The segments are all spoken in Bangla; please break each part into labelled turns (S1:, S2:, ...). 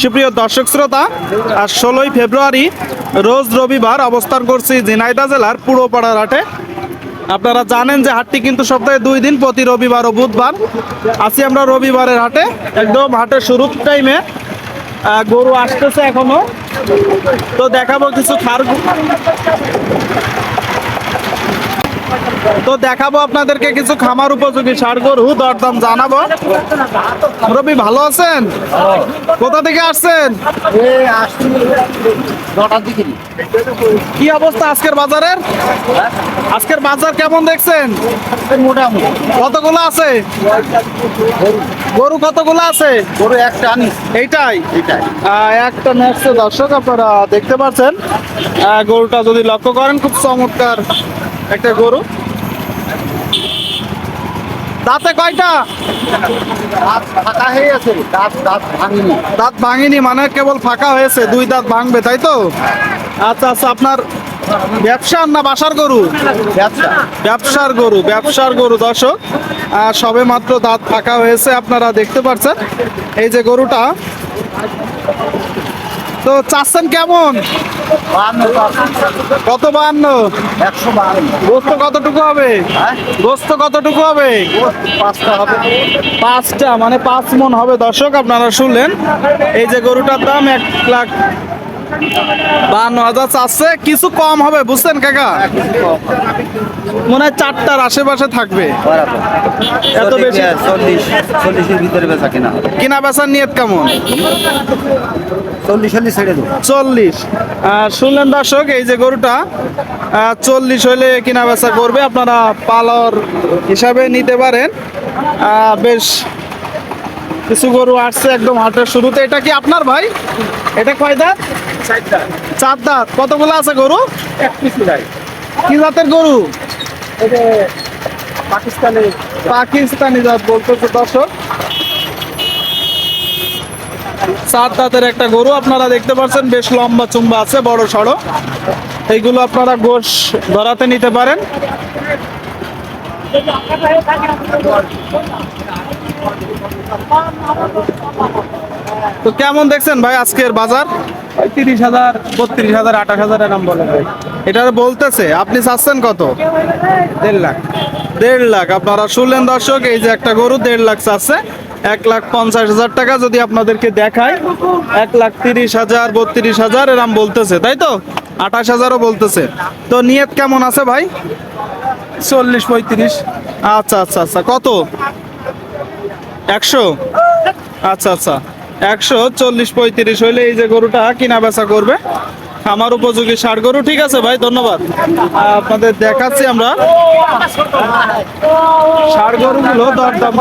S1: সুপ্রিয় দর্শক শ্রোতা আর ষোলোই ফেব্রুয়ারি, রোজ রবিবার অবস্থান করছি ঝিনাইদহ জেলার পুরোপাড়ার হাটে আপনারা জানেন যে হাটটি কিন্তু সপ্তাহে দুই দিন, প্রতি রবিবার ও বুধবার। আছি আমরা রবিবারের হাটে, একদম হাটের শুরুর টাইমে গরু আসতেছে এখনও। তো দেখাবো কিছু খার তো দেখাবো আপনাদেরকে কিছু খামার উপযোগী সার গরু, দরদাম জানাব। রবি ভালো আছেন? কোথা থেকে আসছেন? কি অবস্থা আজকের বাজারের? আজকের বাজার কেমন দেখছেন?
S2: মোটামুটি
S1: কতগুলো আছে? গরু কতগুলো আছে?
S2: গরু একটা
S1: এইটাই একটা নেক্সট দর্শক আপনারা দেখতে পাচ্ছেন। গরুটা যদি লক্ষ্য করেন, খুব চমৎকার। একটা গরু। দাঁতে কয়টা?
S2: ফাঁকা হয়ে আছে দাঁত দাঁত ভাঙিনি।
S1: দাঁত ভাঙেনি মানে কেবল ফাঁকা হয়েছে দুই দাঁত ভাঙবে তাই তো? আচ্ছা আচ্ছা আপনার ব্যবসার না বাসার গরু?
S2: ব্যবসা।
S1: ব্যবসার গরু ব্যবসার গরু দর্শক। সবে মাত্র দাঁত ফাঁকা হয়েছে আপনারা দেখতে পাচ্ছেন। এই যে গরুটা তো চাচ্ছেন কেমন? কত বান্ন
S2: একশো
S1: গোস্ত কতটুকু হবে? গোস্ত কতটুকু হবে
S2: পাঁচটা হবে?
S1: পাঁচটা মানে পাঁচ মন হবে। দর্শক, আপনারা শুনলেন। এই যে গরুটার দাম এক লাখ বান্ন হাজার চাচ্ছে কিছু কম হবে বুঝছেন কাকা? মনে হয় চারটার আশেপাশে থাকবে। এত বেশি
S2: চল্লিশ চল্লিশের ভিতরে বেচা কেনা
S1: কিনা বেচার নিয়ত কেমন?
S2: চল্লিশ চল্লিশ ছেড়ে দেবো।
S1: চল্লিশ। শুনলেন দর্শক এই যে গরুটা চল্লিশ হলে কিনা বেচা করবে আপনারা পালর হিসাবে নিতে পারেন। বেশ কিছু গরু আসছে একদম হাটের শুরুতে। এটা কি আপনার ভাই? এটা কয় দাঁত? চার দাঁত কতগুলো আছে গরু? কি জাতের গরু?
S2: পাকিস্তানে
S1: পাকিস্তানি জাত বলতেছে দর্শক। চার দাঁতের একটা গরু আপনারা দেখতে পাচ্ছেন বেশ লম্বা চুম্বা আছে বড় সড়ো। এইগুলো আপনারা গোশ ধরাতে নিতে পারেন। তো কেমন দেখছেন ভাই আজকের বাজার?
S3: তিরিশ হাজার বত্রিশ হাজার আঠাশ হাজার এরকম বলে ভাই।
S1: এটা বলতেছে আপনি চাচ্ছেন কত?
S3: দেড় লাখ।
S1: দেড় লাখ। আপনারা শুনলেন দর্শক এই যে একটা গরু দেড় লাখ চাচ্ছে। এক লাখ পঞ্চাশ হাজার টাকা যদি আপনাদেরকে দেখায় এক লাখ তিরিশ হাজার বত্রিশ হাজার এরম বলতেছে তাই তো? আঠাশ হাজারও বলতেছে। তো নিয়ত কেমন আছে ভাই?
S3: চল্লিশ পঁয়ত্রিশ।
S1: আচ্ছা আচ্ছা আচ্ছা। কত? একশো? আচ্ছা আচ্ছা। একশো চল্লিশ পঁয়ত্রিশ হইলে এই যে গরুটা কিনা বেচা করবে। আমার উপযোগী ষাট গরু। ঠিক আছে ভাই, ধন্যবাদ। আপনাদের দেখাচ্ছি আমরা। ষাট গরুগুলো দরদাম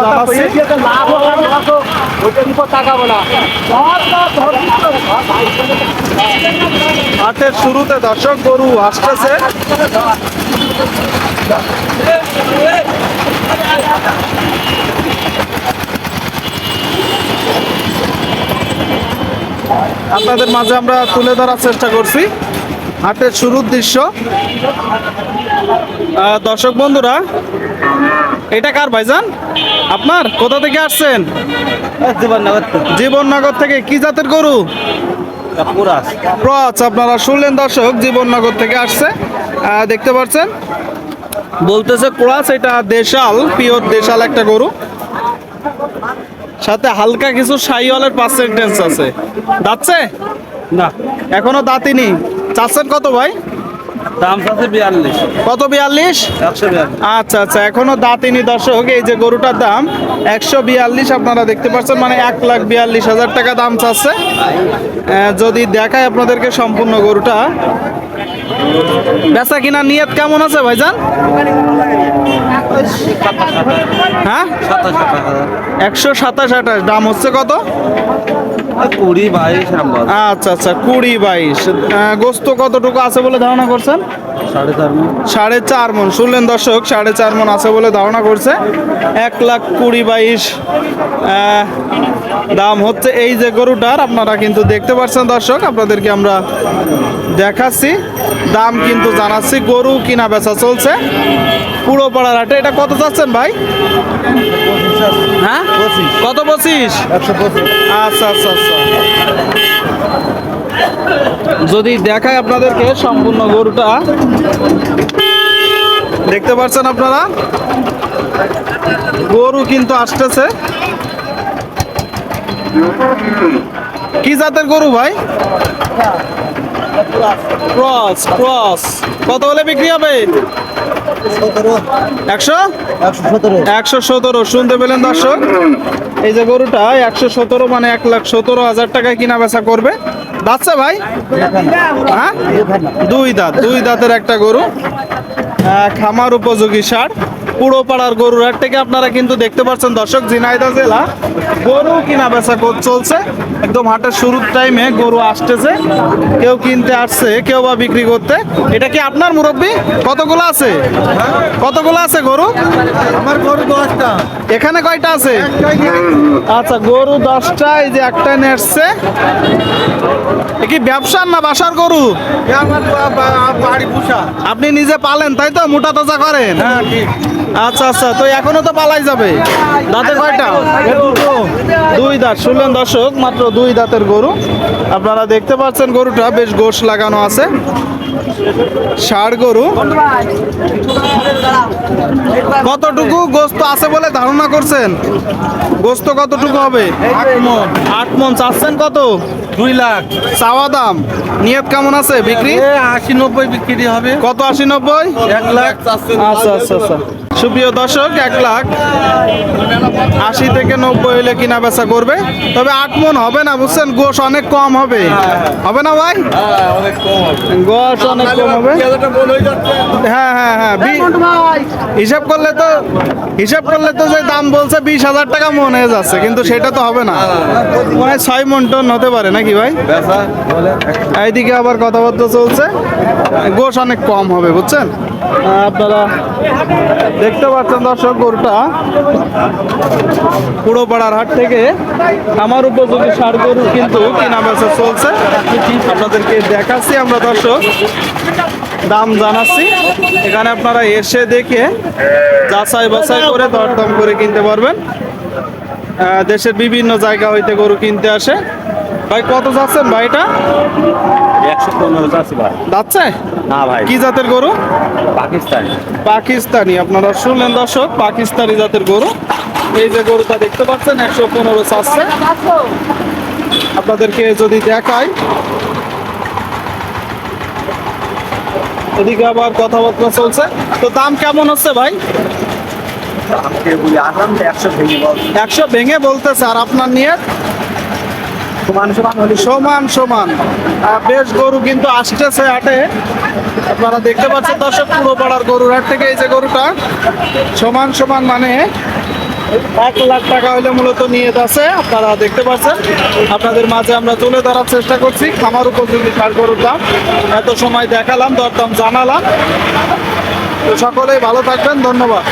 S1: হাটের শুরুতে দর্শক গরু আসতেছে। আপনাদের মাঝে আমরা তুলে ধরার চেষ্টা করছি। হাটের শুরুর দৃশ্য। দর্শক বন্ধুরা এটা কার ভাইজান? আপনার? কোথা থেকে আসছেন? জীবননগর থেকে। কি জাতের গরু? আপনারা শুনলেন দর্শক জীবননগর থেকে আসছে। দেখতে পাচ্ছেন বলতেছে ক্রস এটা দেশাল পিওর দেশাল একটা গরু। সাথে হালকা কিছু সাইওয়ালের পার্সেন্টেজ আছে। দাচ্ছে
S3: না।
S1: এখনও দাঁতিনি চাচ্ছেন কত ভাই?
S3: দাম আছে বিয়াল্লিশ।
S1: কত বিয়াল্লিশ? আচ্ছা আচ্ছা এখনও দাঁতিনি দর্শক। এই যে গরুটার দাম একশো বিয়াল্লিশ আপনারা দেখতে পাচ্ছেন মানে এক লাখ বিয়াল্লিশ হাজার টাকা দাম চাচ্ছে। যদি দেখায় আপনাদেরকে সম্পূর্ণ গরুটা। বেচা কিনা নিয়ত কেমন আছে ভাইজান? হ্যাঁ? একশো সাতাশ আঠাশ। দাম হচ্ছে কত?
S3: কুড়ি বাইশ
S1: আচ্ছা আচ্ছা কুড়ি বাইশ। গোস্ত কতটুকু আছে বলে ধারণা করছেন?
S3: সাড়ে চার মন।
S1: শুনলেন দর্শক সাড়ে চার মন আছে বলে ধারণা করছে। এক লাখ কুড়ি বাইশ দাম হচ্ছে এই যে গরুটার। আপনারা কিন্তু দেখতে পাচ্ছেন দর্শক আপনাদেরকে আমরা দেখাচ্ছি। দাম কিন্তু জানাচ্ছি গরু কিনা বেচা চলছে। পুরো পাড়ার হাটে। এটা কত চাচ্ছেন ভাই? হ্যাঁ? কত পঁচিশ। আচ্ছা আচ্ছা আচ্ছা। যদি দেখায় আপনাদেরকে সম্পূর্ণ গরুটা। দেখতে পাচ্ছেন আপনারা? গরু কিন্তু আসতেছে। কি জাতের গরু ভাই? Cross cross. কত হলে বিক্রি হবে? একশো?
S3: একশো সতেরো।
S1: শুনতে পেলেন দর্শক? এই যে গরুটা একশো সতেরো মানে এক লাখ সতেরো হাজার টাকায় কিনা বেচা করবে। ভাই? হ্যাঁ? দুই দাঁত। দুই দাঁতের একটা গরু। খামার উপযোগী সার। পুরো পাড়ার গরুর হাট থেকে আপনারা কিন্তু দেখতে পাচ্ছেন দর্শক ঝিনাইদহ জেলা গরু কিনা বেচা চলছে। একদম হাটের শুরুর টাইমে গরু আসতেছে। কেউ কিনতে আসছে কেউ বা বিক্রি করতে। এটা কি আপনার মুরব্বী? কতগুলো আছে? কতগুলো আছে গরু?
S3: আমার গরু দশটা।
S1: এখানে কয়টা আছে? আচ্ছা গরু দশটা এই যে একটা এ কি ব্যবসার না বাসার গরু? আপনি নিজে পালেন তাই তো? মোটা তাজা করেন।
S3: হ্যাঁ ঠিক।
S1: আচ্ছা আচ্ছা তো এখনও তো পালাই যাবে। দাঁতে কয়টা? দুই দাঁত শুনলেন দর্শক মাত্র দুই দাঁতের গরু। আপনারা দেখতে পাচ্ছেন গরুটা বেশ গোশ লাগানো আছে। ষাড় গরু। কতটুকু গোস্ত আছে বলে ধারণা করছেন? গোস্ত কতটুকু হবে?
S3: আট মন।
S1: আট মন চাচ্ছেন কত?
S3: দুই লাখ।
S1: চাওয়া দাম। নিয়ত কেমন আছে বিক্রি?
S3: আশি নব্বই বিক্রি হবে।
S1: কত আশি নব্বই?
S3: এক লাখ
S1: আচ্ছা আচ্ছা আচ্ছা। সুপ্রিয় দর্শক এক লাখ আশি থেকে নব্বই হলে কিনা বেচা করবে। তবে আট মন হবে না বুঝছেন? গোশ অনেক কম হবে। হবে না ভাই? গোশ অনেক কম হবে। হ্যাঁ হ্যাঁ হ্যাঁ। হিসাব করলে তো হিসাব করলে তো যে দাম বলছে বিশ হাজার টাকা মন হয়ে যাচ্ছে কিন্তু সেটা তো হবে না। মনে হয় ছয় মন টন হতে পারে নাকি ভাই? এইদিকে আবার কথাবার্তা চলছে। গোশ অনেক কম হবে বুঝছেন? আপনারা দেখতে পাচ্ছেন দর্শক গরুটা পুরো পাড়ার হাট থেকে আমার উপযোগী সার গরু কিন্তু কিনা বেচা চলছে। আপনাদেরকে দেখাচ্ছি আমরা দর্শক। দাম জানাচ্ছি। এখানে আপনারা এসে দেখে যাচাই বাছাই করে দরদাম করে কিনতে পারবেন। দেশের বিভিন্ন জায়গা হইতে গরু কিনতে আসে। ভাই কত যাচ্ছেন ভাই এটা?
S3: একশো পনেরো ভাই।
S1: যাচ্ছে?
S3: না ভাই।
S1: কি জাতের গরু?
S3: পাকিস্তান।
S1: পাকিস্তানি আপনারা শুনলেন দর্শক পাকিস্তানি জাতের গরু। এই যে গরুটা দেখতে পাচ্ছেন একশো পনেরো চাচ্ছে আপনাদেরকে যদি দেখাই এদিকে আবার কথাবার্তা চলছে। তো দাম কেমন হচ্ছে ভাই?
S3: একশো ভেঙে
S1: বলতেছে আর আপনার নিয়ে
S3: সমান সমান
S1: বেশ গরু কিন্তু আসতেছে হাটে। আপনারা দেখতে পাচ্ছেন দর্শক পুরো পাড়ার গরুর হাট থেকে এই যে গরুটা, সমান সমান মানে এক লাখ টাকা হলে মূলত নিয়ে যাচ্ছে। আপনারা দেখতে পাচ্ছেন, আপনাদের মাঝে আমরা তুলে ধরার চেষ্টা করছি খামার উপযোগী সার গরুর দাম। এত সময় দেখালাম, দরদাম জানালাম। তো সকলেই ভালো থাকবেন, ধন্যবাদ।